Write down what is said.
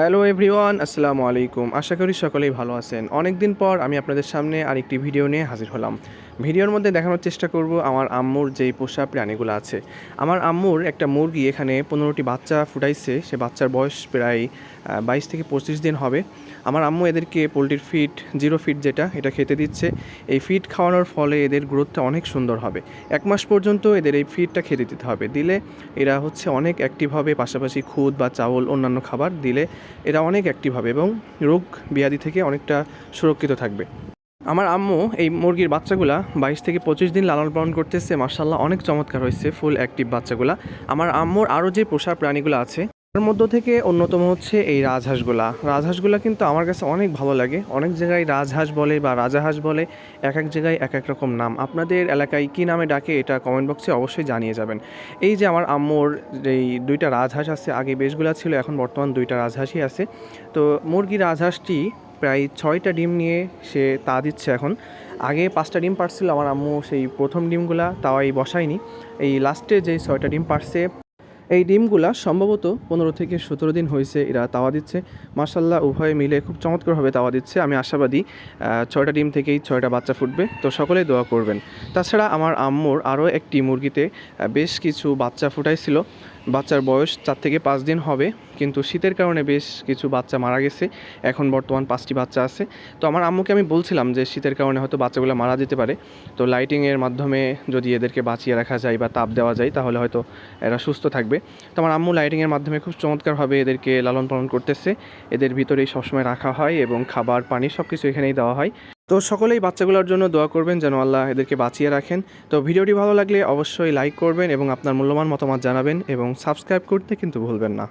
Hello everyone আসসালামু আলাইকুম আশা করি সকলেই ভালো আছেন। অনেকদিন পর আমি আপনাদের সামনে আরেকটি ভিডিও নিয়ে হাজির হলাম। ভিডিওর মধ্যে দেখানোর চেষ্টা করব আমার আম্মুর যেই পোষা প্রাণীগুলো আছে। আমার আম্মুর একটা মুরগি এখানে পনেরোটি বাচ্চা ফুটাইছে, সে বাচ্চার বয়স প্রায় বাইশ থেকে পঁচিশ দিন হবে। আমার আম্মু এদেরকে পোলট্রির ফিড, জিরো ফিড যেটা, এটা খেতে দিচ্ছে। এই ফিড খাওয়ানোর ফলে এদের গ্রোথটা অনেক সুন্দর হবে। এক মাস পর্যন্ত এদের এই ফিডটা খেতে দিতে হবে। দিলে এরা হচ্ছে অনেক অ্যাক্টিভ হবে, পাশাপাশি খুদ বা চাউল, অন্যান্য খাবার দিলে এরা অনেক অ্যাক্টিভ হবে এবং রোগ ব্যাধি থেকে অনেকটা সুরক্ষিত থাকবে। আমার আম্মু এই মুরগির বাচ্চাগুলা বাইশ থেকে পঁচিশ দিন লালন পালন করতেছে মার্শাল্লাহ অনেক চমৎকার হয়েছে, ফুল অ্যাক্টিভ বাচ্চাগুলা। আমার আম্মুর আরও যে পোষা প্রাণীগুলো আছে তার মধ্য থেকে অন্যতম হচ্ছে এই রাজহাঁসগুলা। রাজহাঁসগুলা কিন্তু আমার কাছে অনেক ভালো লাগে। অনেক জায়গায় রাজহাঁস বলে বা রাজাহাঁস বলে, এক এক জায়গায় এক এক রকম নাম। আপনাদের এলাকায় কী নামে ডাকে এটা কমেন্ট বক্সে অবশ্যই জানিয়ে যাবেন। এই যে আমার আম্মুর এই দুইটা রাজহাঁস আছে, আগে বেশগুলা ছিল, এখন বর্তমান দুইটা রাজহাঁসই আছে। তো মুরগি রাজহাঁসটি প্রায় ছয়টা ডিম নিয়ে সে তা দিচ্ছে এখন। আগে পাঁচটা ডিম পারছিল, আমার আম্মু সেই প্রথম ডিমগুলা তাওয়াই বসায়নি। এই লাস্টে যে ছয়টা ডিম পারছে, এই ডিমগুলা সম্ভবত পনেরো থেকে সতেরো দিন হয়েছে এরা তাওয়া দিচ্ছে। মার্শাল্লাহ উভয়ে মিলে খুব চমৎকারভাবে তাওয়া দিচ্ছে, আমি আশাবাদী ছয়টা ডিম থেকেই ছয়টা বাচ্চা ফুটবে, তো সকলেই দোয়া করবেন। তাছাড়া আমার আম্মুর আরও একটি মুরগিতে বেশ কিছু বাচ্চা ফুটাইছিল। বাচ্চার বয়স চার থেকে পাঁচ দিন হবে, কিন্তু শীতের কারণে বেশ কিছু বাচ্চা মারা গেছে। এখন বর্তমান পাঁচটি বাচ্চা আছে। তো আমার আম্মুকে আমি বলছিলাম যে শীতের কারণে হয়তো বাচ্চাগুলো মারা যেতে পারে। তো লাইটিংয়ের মাধ্যমে যদি এদেরকে বাঁচিয়ে রাখা যায় বা তাপ দেওয়া যায়, তাহলে হয়তো এরা সুস্থ থাকবে। তো আমার আম্মু লাইটিংয়ের মাধ্যমে খুব চমৎকারভাবে এদেরকে লালন পালন করতেছে। এদের ভিতরেই সবসময় রাখা হয় এবং খাবার, পানি সব কিছু এখানেই দেওয়া হয়। তো সকলেই বাচ্চাগুলোর জন্য দোয়া করবেন যেন আল্লাহ এদেরকে বাঁচিয়ে রাখেন। তো ভিডিওটি ভালো লাগলে অবশ্যই লাইক করবেন এবং আপনার মূল্যবান মতামত জানাবেন এবং সাবস্ক্রাইব করতে কিন্তু ভুলবেন না।